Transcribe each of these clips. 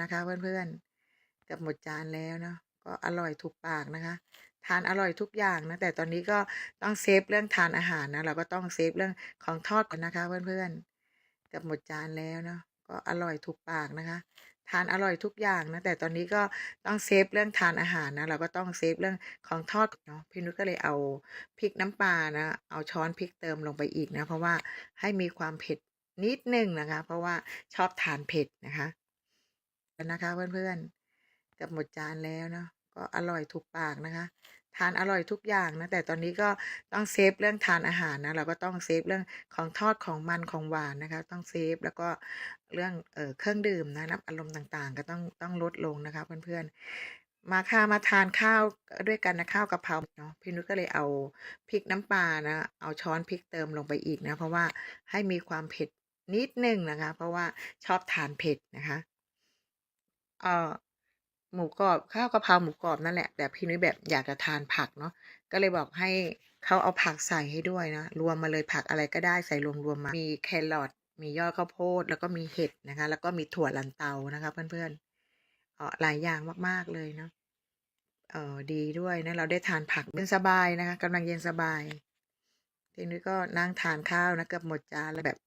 นะคะ เพื่อนๆกือบหมดจานแล้วเนาะก็อร่อยถูกปากนะคะ ทานอร่อยทุกอย่างนะแต่ตอนนี้ก็ต้องเซฟเรื่องทานอาหารนะเราก็ต้องเซฟเรื่องของทอดก่อนนะคะ เพื่อนๆกือบหมดจานแล้วเนาะก็อร่อยถูกปากนะคะ ทานอร่อยทุกอย่างนะแต่ตอนนี้ก็ต้องเซฟเรื่องทานอาหารนะเราก็ต้องเซฟเรื่องของทอดเนาะพี่นุชก็เลยเอาพริกน้ำปลานะเอาช้อนพริกเติมลงไปอีกนะ เพราะว่าให้มีความเผ็ดนิดนึงนะคะ เพราะว่าชอบทานเผ็ดนะคะ นะคะ เพื่อนๆกือบหมดจานแล้วเนาะก็อร่อยถูกปากนะคะ ทานอร่อยทุกอย่างนะแต่ตอนนี้ก็ต้องเซฟเรื่องทานอาหารนะเราก็ต้องเซฟเรื่องของทอดของมันของหวานนะคะ ต้องเซฟแล้วก็เรื่องเออเครื่องดื่มนะน้ำอารมณ์ต่างๆ ก็ต้องต้องลดลงนะคะ เพื่อนๆมาค่ะมาทานข้าวด้วยกันนะข้าวกะเพราเนาะพี่นุชก็เลยเอาพริกน้ำปลานะเอาช้อนพริกเติมลงไปอีกนะ เพราะว่าให้มีความเผ็ดนิดนึงนะคะ เพราะว่าชอบทานเผ็ดนะคะ เอ่อหมูกรอบข้าวกะเพราหมูกรอบนั่นแหละ แต่พี่นุ้ยแบบอยากจะทานผักเนาะก็เลยบอกให้เขาเอาผักใส่ให้ด้วยนะรวมมาเลยผักอะไรก็ได้ใส่รวมรวมมา มีแครอทมียอดข้าวโพดแล้วก็มีเห็ดนะคะ แล้วก็มีถั่วลันเตานะคะ เพื่อนๆเออหลายอย่างมากๆเลยเนาะเออดีด้วยนะเราได้ทานผักเย็นสบายนะคะกำลังเย็นสบายทีนี้ก็นั่งทานข้าวนะเกือบหมดจานแล้วแบบ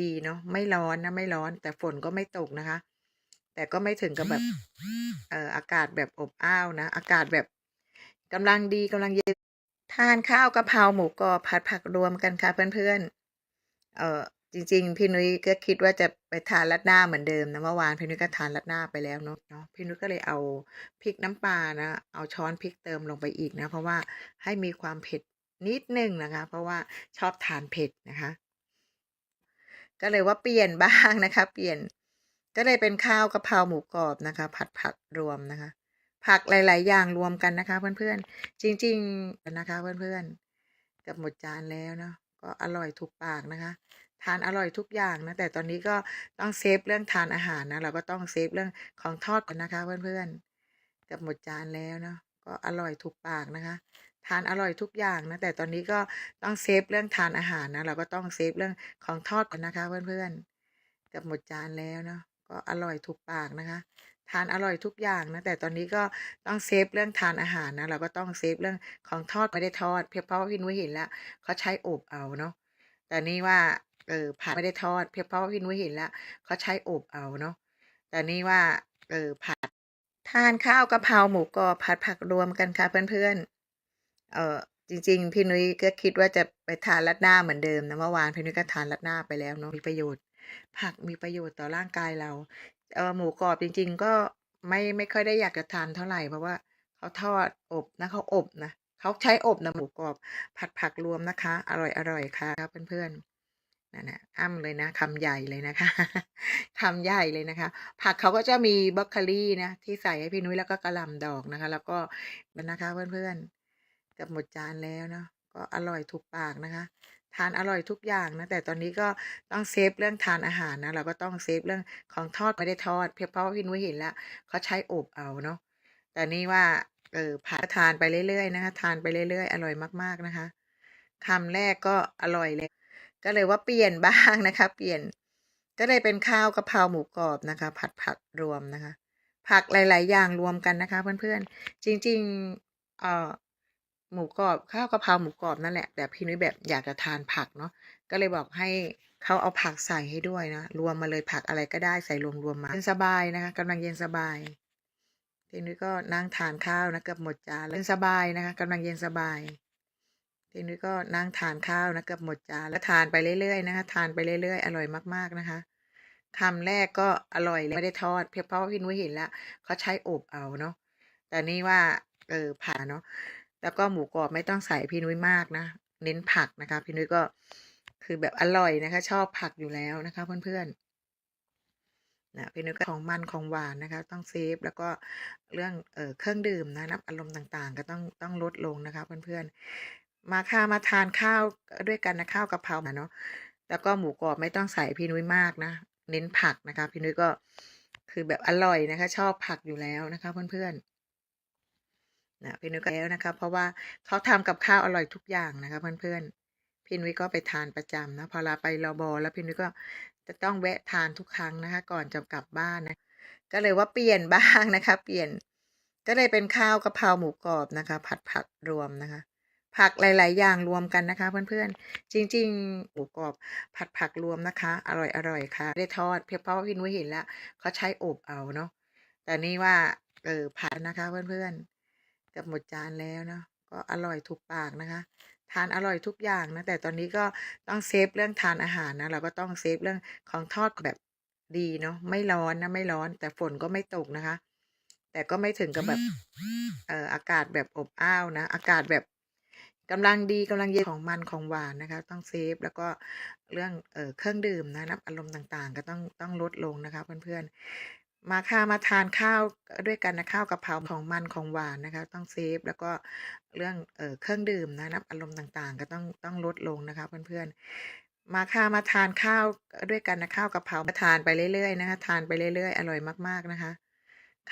ดีเนาะไม่ร้อนนะไม่ร้อน แต่ฝนก็ไม่ตกนะคะ แต่ก็ไม่ถึงกับแบบเอ่ออากาศแบบอบอ้าวนะ อากาศแบบกำลังดีกำลังเย็นทานข้าวกะเพราหมูกรอบผัดผักรวมกันค่ะเพื่อนๆ เอ่อจริง ๆ พี่นุ้ยก็คิดว่าจะไปทานรัดหน้าเหมือนเดิมนะเมื่อวานพี่นุ้ยก็ทานรัดหน้าไปแล้วเนาะเนาะพี่นุ้ยก็เลยเอาพริกน้ำปลานะเอาช้อนพริกเติมลงไปอีกนะ เพราะว่าให้มีความเผ็ดนิดนึงนะคะ เพราะว่าชอบทานเผ็ดนะคะ ก็เลยว่าเปลี่ยนบ้างนะคะ เปลี่ยน ก็เลยเป็นข้าวกะเพราหมูกรอบนะคะ ผัดผักรวมนะคะ ผักหลาย ๆ อย่างรวมกันนะคะ เพื่อนๆ จริงๆนะคะ เพื่อนๆเกือบหมดจานแล้วเนาะก็อร่อยถูกปากนะคะ ทานอร่อยทุกอย่างนะ แต่ตอนนี้ก็ต้องเซฟเรื่องทานอาหารนะเราก็ต้องเซฟเรื่องของทอดก่อนนะคะ เพื่อนๆเกือบหมดจานแล้วเนาะก็อร่อยถูกปากนะคะทานอร่อยทุกอย่างนะแต่ตอนนี้ก็ต้องเซฟเรื่องทานอาหารนะเราก็ต้องเซฟเรื่องของทอดก่อนนะคะ เพื่อนๆเกือบหมดจานแล้วเนาะ ก็อร่อยถูกปากนะคะ ทานอร่อยทุกอย่างนะ แต่ตอนนี้ก็ต้องเซฟเรื่องทานอาหารนะเราก็ต้องเซฟเรื่องของทอดไม่ได้ทอดเพียงเพราะว่าพี่นุ้ยเห็นแล้วเขาใช้อบเอาเนาะแต่นี่ว่าเออผัดไม่ได้ทอดเพียงเพราะว่าพี่นุ้ยเห็นแล้วเขาใช้อบเอาเนาะแต่นี่ว่าเออผัดทานข้าวกะเพราหมูกรอบผัดผักรวมกันค่ะเพื่อนๆ เออจริง ๆ พี่นุ้ยก็คิดว่าจะไปทานรัดหน้าเหมือนเดิมนะเมื่อวานพี่นุ้ยก็ทานรัดหน้าไปแล้วเนาะมีประโยชน์ ผักมีประโยชน์ต่อร่างกายเราเออหมูกรอบจริง ๆ ก็ไม่ไม่ค่อยได้อยากจะทานเท่าไหร่เพราะว่าเขาทอดอบนะเขาอบนะเขาใช้อบนะหมูกรอบ ผัดผักรวมนะคะ อร่อยอร่อยค่ะเพื่อนๆนั่นนะอ้ำเลยนะคำใหญ่เลยนะคะคำใหญ่เลยนะคะ ผักเขาก็จะมีบรอกโคลีนะที่ใส่ให้พี่นุ้ยแล้วก็กระลำดอกนะคะ แล้วก็นะคะเพื่อนๆกือบหมดจานแล้วเนาะก็อร่อยถูกปากนะคะ ทานอร่อยทุกอย่างนะแต่ตอนนี้ก็ต้องเซฟเรื่องทานอาหารนะเราก็ต้องเซฟเรื่องของทอดไม่ได้ทอดเพียงเพราะว่าพี่นุ้ยเห็นแล้วเขาใช้อบเอาเนาะแต่นี่ว่าเออผัดทานไปเรื่อยๆนะคะทานไปเรื่อยๆ อร่อยมากๆนะคะคำแรกก็อร่อยเลย ก็เลยว่าเปลี่ยนบ้างนะคะ เปลี่ยนก็เลยเป็นข้าวกะเพราหมูกรอบนะคะ ผัดผักรวมนะคะ ผักหลาย ๆ อย่างรวมกันนะคะ เพื่อนๆจริง ๆ เอ่อ หมูกรอบข้าวกะเพราหมูกรอบนั่นแหละ แต่พี่นุ้ยแบบอยากจะทานผักเนาะก็เลยบอกให้เขาเอาผักใส่ให้ด้วยนะรวมมาเลยผักอะไรก็ได้ใส่รวมรวมมาเย็นสบายนะคะกำลังเย็นสบายทีนี้ยก็นั่งทานข้าวนะเกือบหมดจานเย็นสบายนะคะกำลังเย็นสบายทีนี้ยก็นั่งทานข้าวนะเกือบหมดจานแล้วทานไปเรื่อยๆนะคะ ทานไปเรื่อยๆอร่อยมากๆนะคะคำแรกก็อร่อยเลยไม่ได้ทอดเพียงเพราะว่าพี่นุ้ยเห็นแล้วเขาใช้อบเอาเนาะแต่นี่ว่าเออผ่าเนาะ แล้วก็หมูกรอบไม่ต้องใส่พี่นุ้ยมากนะ เน้นผักนะคะ พี่นุ้ยก็คือแบบอร่อยนะคะ ชอบผักอยู่แล้วนะคะ เพื่อนๆนะพี่นุ้ยก็ของมันของหวานนะคะ ต้องเซฟแล้วก็เรื่องเออเครื่องดื่มนะน้ำอารมณ์ต่างๆ ก็ต้องต้องลดลงนะคะ เพื่อนๆมาค่ะมาทานข้าวด้วยกันนะข้าวกะเพราเนาะแล้วก็หมูกรอบไม่ต้องใส่พี่นุ้ยมากนะเน้นผักนะคะ พี่นุ้ยก็คือแบบอร่อยนะคะ ชอบผักอยู่แล้วนะคะ เพื่อนๆ นะพี่นุ้ยก็แล้วนะคะ เพราะว่าเขาทำกับข้าวอร่อยทุกอย่างนะคะเพื่อนๆพี่นุ้ยก็ไปทานประจำนะพอลาไปรอบอแล้วพี่นุ้ยก็จะต้องแวะทานทุกครั้งนะคะ ก่อนจะกลับบ้านนะก็เลยว่าเปลี่ยนบ้างนะคะ เปลี่ยนก็เลยเป็นข้าวกะเพราหมูกรอบนะคะ ผัดผักรวมนะคะ ผักหลาย ๆ อย่างรวมกันนะคะ เพื่อนๆ จริงๆหมูกรอบผัดผักรวมนะคะ อร่อยๆค่ะไม่ได้ทอดเพียงเพราะว่าพี่นุ้ยเห็นแล้วเขาใช้อบเอาเนาะแต่นี่ว่าเออผัดนะคะเพื่อนๆ กือบหมดจานแล้วเนาะก็อร่อยถูกปากนะคะ ทานอร่อยทุกอย่างนะ แต่ตอนนี้ก็ต้องเซฟเรื่องทานอาหารนะเราก็ต้องเซฟเรื่องของทอดแบบดีเนาะไม่ร้อนนะไม่ร้อน แต่ฝนก็ไม่ตกนะคะ แต่ก็ไม่ถึงกับแบบเอ่ออากาศแบบอบอ้าวนะ อากาศแบบกำลังดีกำลังเย็นของมันของหวานนะคะ ต้องเซฟแล้วก็เรื่องเอ่อเครื่องดื่มนะน้ำอัดลมต่างๆ ก็ต้องต้องลดลงนะคะเพื่อนๆ มาค่ะมาทานข้าวด้วยกันนะข้าวกะเพราของมันของหวานนะคะ ต้องเซฟแล้วก็เรื่องเออเครื่องดื่มนะน้ำอัดลมต่างๆ ก็ต้องต้องลดลงนะคะเพื่อนๆมาค่ะมาทานข้าวด้วยกันนะข้าวกะเพราทานไปเรื่อยๆนะคะ ทานไปเรื่อยๆ อร่อยมากๆนะคะ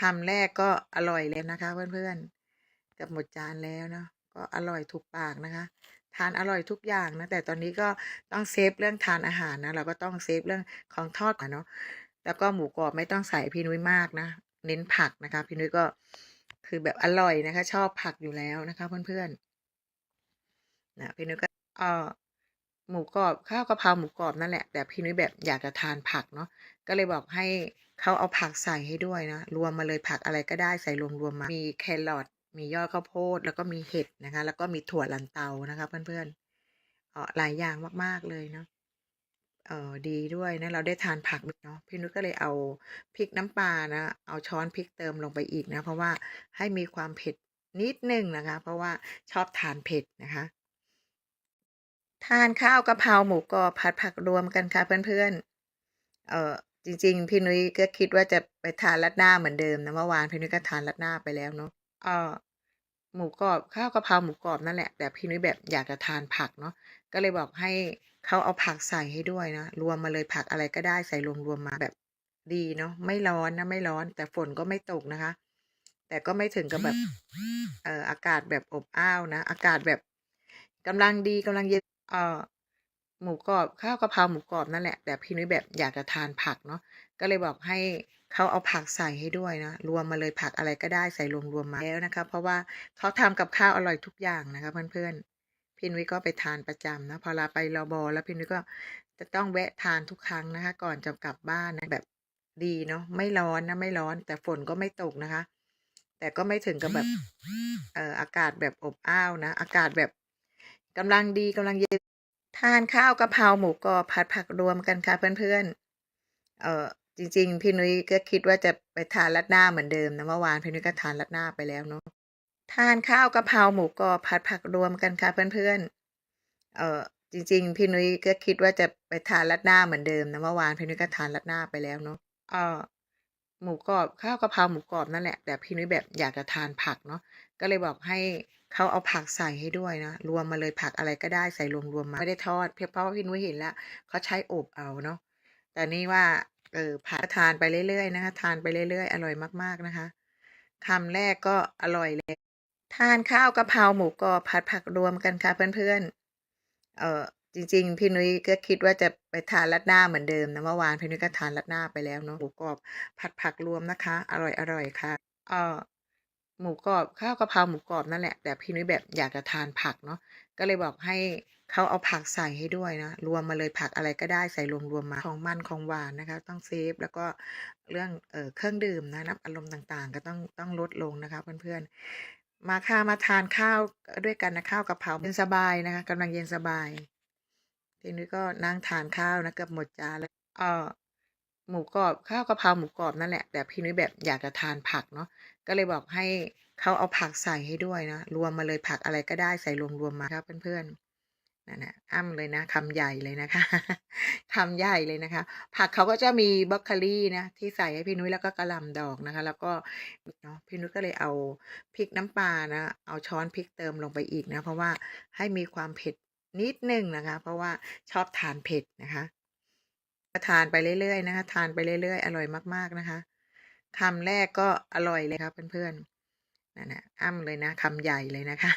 คำแรกก็อร่อยเลยนะคะ เพื่อนๆกือบหมดจานแล้วเนาะก็อร่อยถูกปากนะคะ ทานอร่อยทุกอย่างนะแต่ตอนนี้ก็ต้องเซฟเรื่องทานอาหารนะเราก็ต้องเซฟเรื่องของทอดอะเนาะ แล้วก็หมูกรอบไม่ต้องใส่พี่นุ้ยมากนะ เน้นผักนะคะ พี่นุ้ยก็คือแบบอร่อยนะคะ ชอบผักอยู่แล้วนะคะเพื่อนๆนะพี่นุ้ยก็เออหมูกรอบข้าวกะเพราหมูกรอบนั่นแหละ แต่พี่นุ้ยแบบอยากจะทานผักเนาะก็เลยบอกให้เขาเอาผักใส่ให้ด้วยนะรวมมาเลยผักอะไรก็ได้ใส่รวมๆมามีแครอทมียอดข้าวโพดแล้วก็มีเห็ดนะคะ แล้วก็มีถั่วลันเตานะคะ เพื่อนๆเออหลายอย่างมากๆเลยเนาะ เอ่อดีด้วยนะเราได้ทานผักเนาะพี่นุ้ยก็เลยเอาพริกน้ำปลานะเอาช้อนพริกเติมลงไปอีกนะ เพราะว่าให้มีความเผ็ดนิดหนึ่งนะคะ เพราะว่าชอบทานเผ็ดนะคะ ทานข้าวกะเพราหมูกรอบผัดผักรวมกันค่ะเพื่อนๆเอ่อจริง ๆ พี่นุ้ยก็คิดว่าจะไปทานราดหน้าเหมือนเดิมนะเมื่อวานพี่นุ้ยก็ทานราดหน้าไปแล้วเนาะเอ่อหมูกรอบข้าวกะเพราหมูกรอบนั่นแหละแต่พี่นุ้ยแบบอยากจะทานผักเนาะก็เลยบอกให้ เขาเอาผักใส่ให้ด้วยนะ รวมมาเลยผักอะไรก็ได้ใส่รวมๆมาแบบ ดีเนาะไม่ร้อนนะไม่ร้อน แต่ฝนก็ไม่ตกนะคะ แต่ก็ไม่ถึงกับแบบ เอ่ออากาศแบบอบอ้าวนะ อากาศแบบกำลังดีกำลังเย็นเอ่อหมูกรอบข้าวกะเพราหมูกรอบนั่นแหละ แต่พี่นุ้ยแบบอยากจะทานผักเนาะก็เลยบอกให้เขาเอาผักใส่ให้ด้วยนะรวมมาเลยผักอะไรก็ได้ใส่รวมๆมาแล้วนะคะ เพราะว่าเขาทำกับข้าวอร่อยทุกอย่างนะคะเพื่อนๆ พี่นุ้ยก็ไปทานประจำนะพอเราไปรอบอ.แล้วพี่นุ้ยก็จะต้องแวะทานทุกครั้งนะคะ ก่อนจะกลับบ้านนะแบบดีเนาะไม่ร้อนนะไม่ร้อน แต่ฝนก็ไม่ตกนะคะ แต่ก็ไม่ถึงกับแบบเอ่ออากาศแบบอบอ้าวนะ อากาศแบบกำลังดีกำลังเย็นทานข้าวกะเพราหมูกรอบผัดผักรวมกันค่ะเพื่อนๆเอ่อจริง ๆ พี่นุ้ยก็คิดว่าจะไปทานราดหน้าเหมือนเดิมนะเมื่อวานพี่นุ้ยก็ทานราดหน้าไปแล้วเนาะ ทานข้าวกะเพราหมูกรอบผัดผักรวมกันค่ะเพื่อนๆ เอ่อจริง ๆ พี่นุ้ยก็คิดว่าจะไปทานราดหน้าเหมือนเดิมนะเมื่อวานพี่นุ้ยก็ทานราดหน้าไปแล้วเนาะเอ่อหมูกรอบข้าวกะเพราหมูกรอบนั่นแหละแต่พี่นุ้ยแบบอยากจะทานผักเนาะก็เลยบอกให้เขาเอาผักใส่ให้ด้วยนะรวมมาเลยผักอะไรก็ได้ใส่รวมๆมาไม่ได้ทอดเพียงเพราะว่าพี่นุ้ยเห็นแล้วเขาใช้อบเอาเนาะแต่นี่ว่าเออผัดทานไปเรื่อยๆนะคะ ทานไปเรื่อยๆ อร่อยมากๆนะคะคำแรกก็อร่อยเลย ทานข้าวกะเพราหมูกรอบผัดผักรวมกันค่ะเพื่อนๆ เอ่อจริง ๆ พี่นุ้ยก็คิดว่าจะไปทานราดหน้าเหมือนเดิมนะเมื่อวานพี่นุ้ยก็ทานราดหน้าไปแล้วเนาะหมูกรอบผัดผักรวมนะคะ อร่อยๆค่ะเอ่อหมูกรอบข้าวกะเพราหมูกรอบนั่นแหละแต่พี่นุ้ยแบบอยากจะทานผักเนาะก็เลยบอกให้เขาเอาผักใส่ให้ด้วยนะรวมมาเลยผักอะไรก็ได้ใส่รวมๆมาของมันของหวานนะคะ ต้องเซฟแล้วก็เรื่องเอ่อเครื่องดื่มนะน้ำอัดลมต่างๆ ก็ต้องต้องลดลงนะคะเพื่อนๆ มาค่ะมาทานข้าวด้วยกันนะข้าวกะเพราเย็นสบายนะคะกำลังเย็นสบายพี่นุ้ยก็นั่งทานข้าวนะเกือบหมดจานแล้วเอ่อหมูกรอบข้าวกะเพราหมูกรอบนั่นแหละแต่พี่นุ้ยแบบอยากจะทานผักเนาะก็เลยบอกให้เขาเอาผักใส่ให้ด้วยนะรวมมาเลยผักอะไรก็ได้ใส่รวมๆมาครับเพื่อนๆ นั่นนะอ้ำเลยนะคำใหญ่เลยนะคะคำใหญ่เลยนะคะ ผักเขาก็จะมีบรอกโคลีนะที่ใส่ให้พี่นุ้ยแล้วก็กระลำดอกนะคะ แล้วก็เนาะพี่นุ้ยก็เลยเอาพริกน้ำปลานะเอาช้อนพริกเติมลงไปอีกนะ เพราะว่าให้มีความเผ็ดนิดหนึ่งนะคะ เพราะว่าชอบทานเผ็ดนะคะทานไปเรื่อยๆนะคะ ทานไปเรื่อยๆ อร่อยมากๆนะคะคำแรกก็อร่อยเลยค่ะเพื่อนๆ นั่นนะอ้ำเลยนะคำใหญ่เลยนะคะ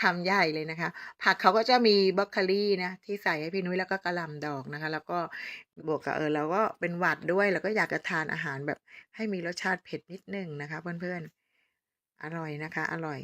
คำใหญ่เลยนะคะ ผักเขาก็จะมีบรอกโคลีนะ ที่ใส่ให้พี่นุ้ยแล้วก็กระหล่ำดอกนะคะ แล้วก็บวกกับเออเราก็เป็นหวัดด้วยเราก็อยากจะทานอาหารแบบให้มีรสชาติเผ็ดนิดนึงนะคะ เพื่อนๆ อร่อยนะคะ อร่อย